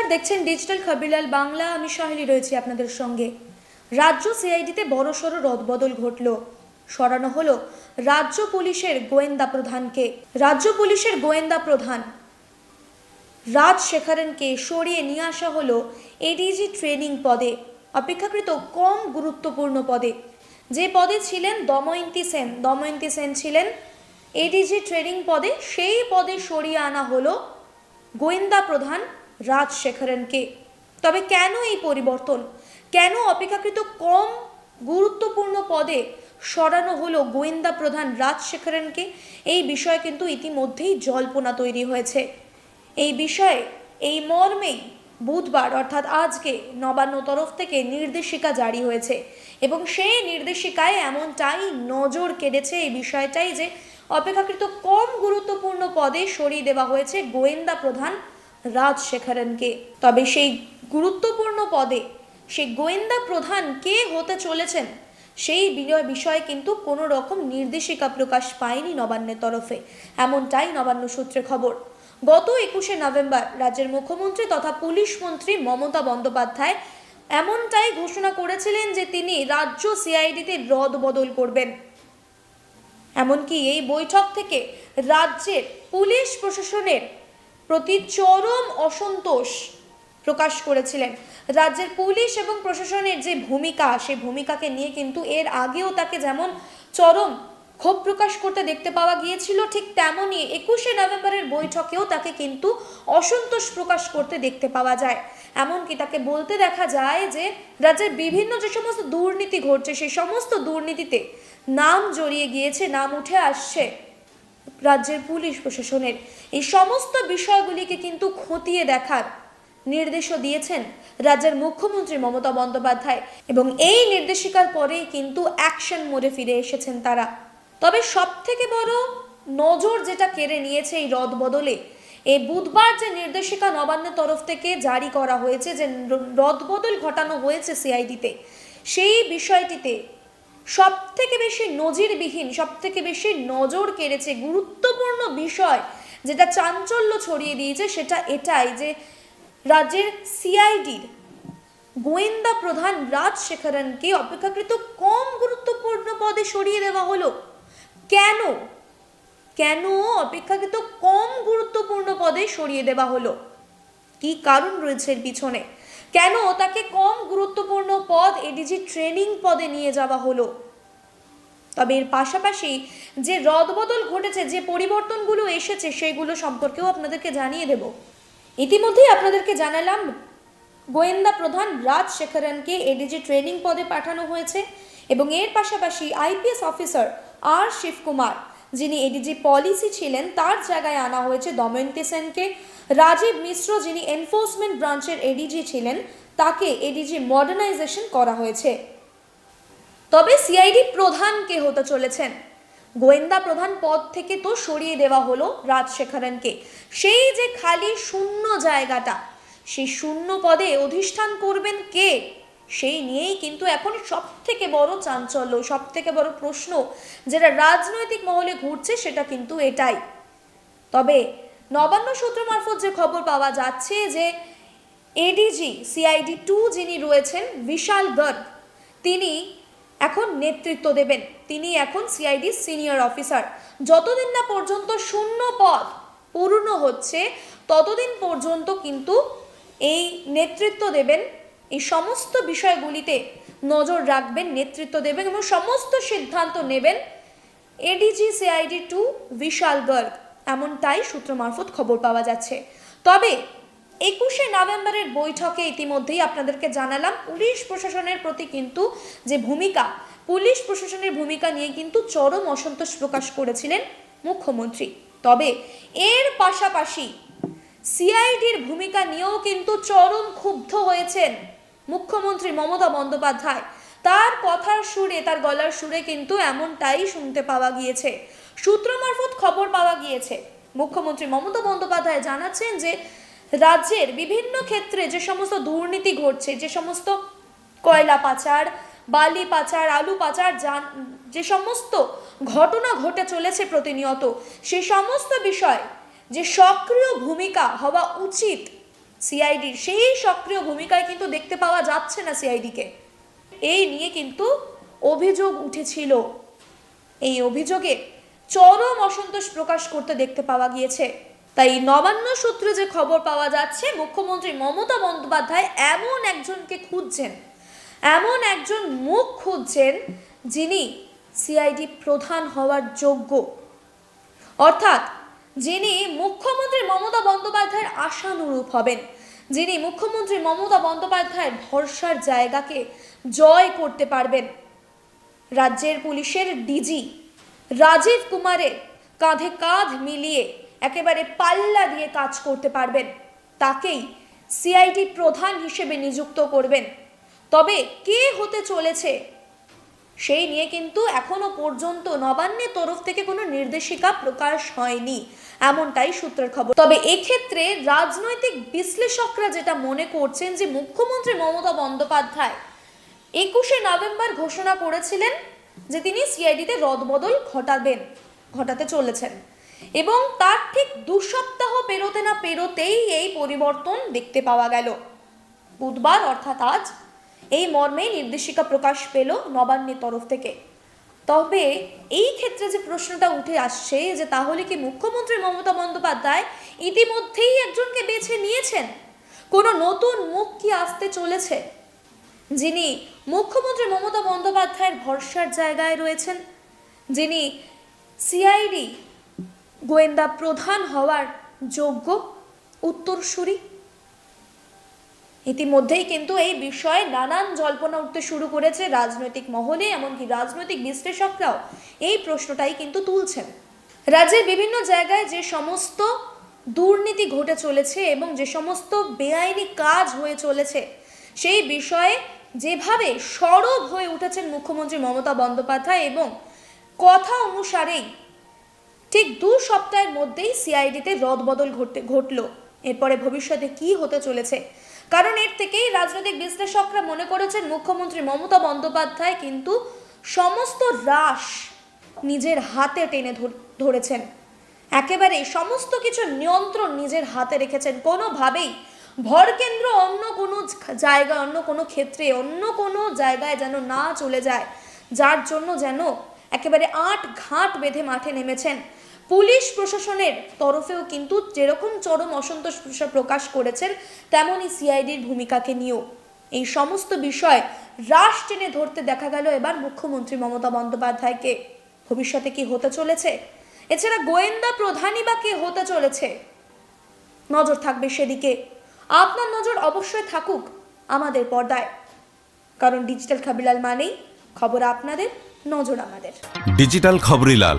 নমস্কার দেখছেন ডিজিটাল খবিলাল বাংলা, আমি সাহেলি রয়েছি আপনাদের সঙ্গে। রাজ্য সিআইডিতে বড়সড় রদবদল ঘটল। সরানো হলো রাজ্য পুলিশের গোয়েন্দা প্রধানকে। রাজ্য পুলিশের গোয়েন্দা প্রধান। রাজ শেখারেনকে সরিয়ে নিয়ে আসা হলো এডিজি ট্রেনিং পদে, অপেক্ষাকৃত কম গুরুত্বপূর্ণ পদে। যে পদে ছিলেন দময়ন্তী সেন দময়ন্তী সেন ছিলেন এডিজি ট্রেনিং পদে। সেই পদে সরিয়ে আনা হলো গোয়েন্দা প্রধান রাজ শেখরনকে তবে কেন এই পরিবর্তন? কেন অপেক্ষাকৃত কম গুরুত্বপূর্ণ পদে সরানো হলো গোয়েন্দা প্রধান রাজ শেখরনকে এই বিষয়ে কিন্তু ইতিমধ্যেই জল্পনা তৈরি হয়েছে। এই বিষয়ে এই মর্মেই বুধবার, অর্থাৎ আজকে, নবান্ন তরফ থেকে নির্দেশিকা জারি হয়েছে এবং সেই নির্দেশিকায় এমনটাই নজর কেড়েছে এই বিষয়টাই যে, অপেক্ষাকৃত কম গুরুত্বপূর্ণ পদে সরিয়ে দেওয়া হয়েছে গোয়েন্দা প্রধান রাজ শেখরনকে তবে সেই গুরুত্বপূর্ণ পদে সেই গোয়েন্দা প্রধান কে হতে চলেছেন, সেই বিনয় বিষয়ে কিন্তু কোনো রকম নির্দেশিকা প্রকাশ পায়নি নবান্নের তরফে। এমনটাই নবান্ন সূত্রে খবর। গত একুশে নভেম্বর রাজ্যের মুখ্যমন্ত্রী তথা পুলিশ মন্ত্রী মমতা বন্দ্যোপাধ্যায় এমনটাই ঘোষণা করেছিলেন যে তিনি রাজ্য সিআইডিতে রদ বদল করবেন। এমনকি এই বৈঠক থেকে রাজ্যের পুলিশ প্রশাসনের প্রতি চরম অসন্তোষ প্রকাশ করেছিলেন। রাজ্যের পুলিশ এবং প্রশাসনের যে ভূমিকা সেই ভূমিকাকে নিয়ে কিন্তু এর আগেও তাকে যেমন চরম ক্ষোভ প্রকাশ করতে দেখতে পাওয়া গিয়েছিল, ঠিক তেমনই একুশে নভেম্বরের বৈঠকেও তাকে কিন্তু অসন্তোষ প্রকাশ করতে দেখতে পাওয়া যায়। এমনকি তাকে বলতে দেখা যায় যে, রাজ্যের বিভিন্ন যে সমস্ত দুর্নীতি ঘটছে সেই সমস্ত দুর্নীতিতে নাম জড়িয়ে গিয়েছে, নাম উঠে আসছে। রাজ্যের পুলিশ প্রশাসনের। এই সমস্ত বিষয়গুলিকে কিন্তু খতিয়ে দেখার নির্দেশও দিয়েছেন রাজ্যের মুখ্যমন্ত্রী মমতা বন্দ্যোপাধ্যায়। এবং এই নির্দেশিকার পরেই কিন্তু অ্যাকশন মোডে ফিরে এসেছেন তারা। তবে সব থেকে বড় নজর যেটা কেড়ে নিয়েছে এই রদ বদলে, এই বুধবার যে নির্দেশিকা নবান্নের তরফ থেকে জারি করা হয়েছে, যে রদবদল ঘটানো হয়েছে সিআইডিতে, সেই বিষয়টিতে সব থেকে বেশি নজিরবিহীন সব থেকে বেশি নজর কেড়েছে গুরুত্বপূর্ণ বিষয় যেটা চাঞ্চল্য ছড়িয়ে দিয়েছে সেটা এটাই যে রাজ্যের সিআইডির গোয়েন্দা প্রধান রাজ শেখরনকে অপেক্ষাকৃত কম গুরুত্বপূর্ণ পদে সরিয়ে দেওয়া হলো। কেন? কেন অপেক্ষাকৃত কম গুরুত্বপূর্ণ পদে সরিয়ে দেওয়া হলো? কি কারণ রয়েছে এর পিছনে? কেন তাকে কম গুরুত্বপূর্ণ পদ এডিজি ট্রেনিং পদে নিয়ে যাওয়া হলো? তবে এর পাশাপাশি যে রদবদল ঘটেছে, যে পরিবর্তনগুলো এসেছে, সেগুলো সম্পর্কেও আপনাদেরকে জানিয়ে দেব। ইতিমধ্যেই আপনাদেরকে জানালাম, গোয়েন্দা প্রধান রাজ শেখরনকে এডিজি ট্রেনিং পদে পাঠানো হয়েছে এবং এর পাশাপাশি আইপিএস অফিসার আর শিবকুমার যিনি এডিজি পলিসি ছিলেন, তার জায়গায় আনা হয়েছে দময়ন্তী সেনকে রাজীব মিশ্র, যিনি এনফোর্সমেন্ট ব্রাঞ্চের এডিজি ছিলেন, তাকে এডিজি মডার্নাইজেশন করা হয়েছে। তবে সিআইডি প্রধান কে হতে চলেছেন? গোয়েন্দা প্রধান পদ থেকে তো সরিয়ে দেওয়া হলো রাজশেখরনকে। সেই যে খালি শূন্য জায়গাটা, সেই শূন্য পদে অধিষ্ঠান করবেন কে? সেই নিয়েই কিন্তু এখন সব থেকে বড় চাঞ্চল্য সব থেকে বড় প্রশ্ন যেটা রাজনৈতিক মহলে ঘুরছে সেটা কিন্তু এটাই। তবে নবান্ন সূত্র মারফত যে খবর পাওয়া যাচ্ছে যে এডিজি সিআইডি টু যিনি রয়েছেন, বিশাল গর্গ তিনি এখন নেতৃত্ব দেবেন। তিনি এখন সিআইডি সিনিয়র অফিসার যতদিন না পর্যন্ত শূন্য পদ পূর্ণ হচ্ছে, ততদিন পর্যন্ত কিন্তু এই নেতৃত্ব দেবেন এই সমস্ত বিষয়গুলিতে নজর রাখবেন, নেতৃত্ব দেবেন এবং সমস্ত সিদ্ধান্ত নেবেন। ADG CID two Vishal Garg এমনটাই সূত্র মারফত খবর পাওয়া যাচ্ছে। তবে একুশে নভেম্বরের বৈঠকে ইতিমধ্যেই আপনাদেরকে জানালাম, পুলিশ প্রশাসনের প্রতি কিন্তু যে ভূমিকা, পুলিশ প্রশাসনের ভূমিকা নিয়ে কিন্তু চরম অসন্তোষ প্রকাশ করেছিলেন মুখ্যমন্ত্রী। তবে এর পাশাপাশি সিআইডির ভূমিকা নিয়েও কিন্তু চরম ক্ষুব্ধ হয়েছেন। মুখ্যমন্ত্রী মমতা বন্দ্যোপাধ্যায়। তার কথার সুরে, তার গলার সুরে কিন্তু এমনটাই শুনতে পাওয়া গিয়েছে। সূত্র মারফত খবর পাওয়া গিয়েছে। মুখ্যমন্ত্রী মমতা বন্দ্যোপাধ্যায় জানাচ্ছেন যে, রাজ্যের বিভিন্ন ক্ষেত্রে যে সমস্ত দুর্নীতি ঘটছে, যে সমস্ত কয়লা পাচার, বালি পাচার, আলু পাচার, যান, যে সমস্ত ঘটনা ঘটে চলেছে প্রতিনিয়ত, সে সমস্ত বিষয় যে সক্রিয় ভূমিকা হওয়া উচিত সিআইডির সেই সক্রিয় ভূমিকায় কিন্তু দেখতে পাওয়া যাচ্ছে না সিআইডিকে এই নিয়ে কিন্তু অভিযোগ উঠেছিল। এই অভিযোগে চরম অসন্তোষ প্রকাশ করতে দেখতে পাওয়া গিয়েছে। তাই নবান্ন সূত্রে যে খবর পাওয়া যাচ্ছে, মুখ্যমন্ত্রী মমতা বন্দ্যোপাধ্যায় এমন একজনকে খুঁজছেন। এমন একজন মুখ খুঁজছেন যিনি সিআইডি প্রধান হওয়ার যোগ্য। অর্থাৎ যিনি মুখ্যমন্ত্রী মমতা বন্দ্যোপাধ্যায়ের আশানুরূপ হবেন। যিনি মুখ্যমন্ত্রী মমতা বন্দ্যোপাধ্যায়ের ভরসার জায়গাকে জয় করতে পারবেন। রাজ্যের পুলিশের ডিজি রাজীব কুমারের কাঁধে কাঁধ মিলিয়ে একেবারে পাল্লা দিয়ে কাজ করতে পারবেন। তাকেই সিআইডি প্রধান হিসেবে নিযুক্ত করবেন। তবে কে হতে চলেছে সেই নিয়ে কিন্তু এখনও পর্যন্ত নবান্নের তরফ থেকে কোনো নির্দেশিকা প্রকাশ হয়নি, এমনটাই সূত্রের খবর। তবে এক্ষেত্রে রাজনৈতিক বিশ্লেষকরা যেটা মনে করছেন যে মুখ্যমন্ত্রী মমতা বন্দ্যোপাধ্যায় একুশে নভেম্বর ঘোষণা করেছিলেন যে তিনি সিআইডিতে রদবদল ঘটাবেন, ঘটাতে চলেছেন। এবং তার ঠিক দু সপ্তাহ পেরোতে না পেরোতেই এই পরিবর্তন দেখতে পাওয়া গেল। বুধবার অর্থাৎ আজ এই মর্মে নির্দেশিকা প্রকাশ পেল নবান্নের তরফ থেকে। তবে এই ক্ষেত্রে যে প্রশ্নটা উঠে আসছে যে তাহলে কি মুখ্যমন্ত্রী মমতা বন্দ্যোপাধ্যায় ইতিমধ্যেই একজনকে বেছে নিয়েছেন? কোনো নতুন মুখ কি আসতে চলেছে? যিনি মুখ্যমন্ত্রী মমতা বন্দ্যোপাধ্যায়ের ভরসার জায়গায় রয়েছেন, যিনি সিআইডি গোয়েন্দা প্রধান হওয়ার যোগ্য উত্তরসূরি ইতিমধ্যেই কিন্তু এই বিষয়ে নানান জল্পনা উঠতে শুরু করেছে রাজনৈতিক মহলে, এমনকি রাজনৈতিক বিশ্লেষকরাও এই প্রশ্নটাই কিন্তু তুলছেন। রাজ্যের বিভিন্ন জায়গায় যে সমস্ত দুর্নীতি ঘটে চলেছে এবং যে সমস্ত বেআইনি কাজ হয়ে চলেছে, সেই বিষয়ে যেভাবে সরব হয়ে উঠেছেন মুখ্যমন্ত্রী মমতা বন্দ্যোপাধ্যায় এবং কথা অনুসারেই ঠিক দু সপ্তাহের মধ্যেই সিআইডিতে রদবদল ঘটতে, ঘটলো। এরপরে ভবিষ্যতে কি হতে চলেছে কারণ এর থেকেই রাজনৈতিক বিশ্লেষকরা মনে করেছেন মুখ্যমন্ত্রী মমতা বন্দ্যোপাধ্যায় কিন্তু সমস্ত রাশ নিজের হাতে টেনে ধরেছেন। একেবারে সমস্ত কিছু নিয়ন্ত্রণ নিজের হাতে রেখেছেন। কোনোভাবেই ভরকেন্দ্র অন্য কোনো জায়গায় অন্য কোনো ক্ষেত্রে, অন্য কোনো জায়গায় যেন না চলে যায়, যার জন্য যেন একেবারে আট ঘাট বেঁধে মাঠে নেমেছেন পুলিশ প্রশাসনের তরফেও কিন্তু যেরকম চরম অসন্তোষ প্রকাশ করেছেন, তেমনই সিআইডির ভূমিকাকে নিয়েও। এই সমস্ত বিষয় রাশ টেনে ধরতে দেখা গেল এবার মুখ্যমন্ত্রী মমতা বন্দ্যোপাধ্যায়কে। ভবিষ্যতে কি হতে চলেছে? এছাড়া গোয়েন্দা প্রধানই বা কে হতে চলেছে? নজর থাকবে সেদিকে। আপনার নজর অবশ্যই থাকুক আমাদের পর্দায়। কারণ ডিজিটাল খাবিলাল মানেই খবর আপনাদের, নজর আমাদের। ডিজিটাল খবরিলাল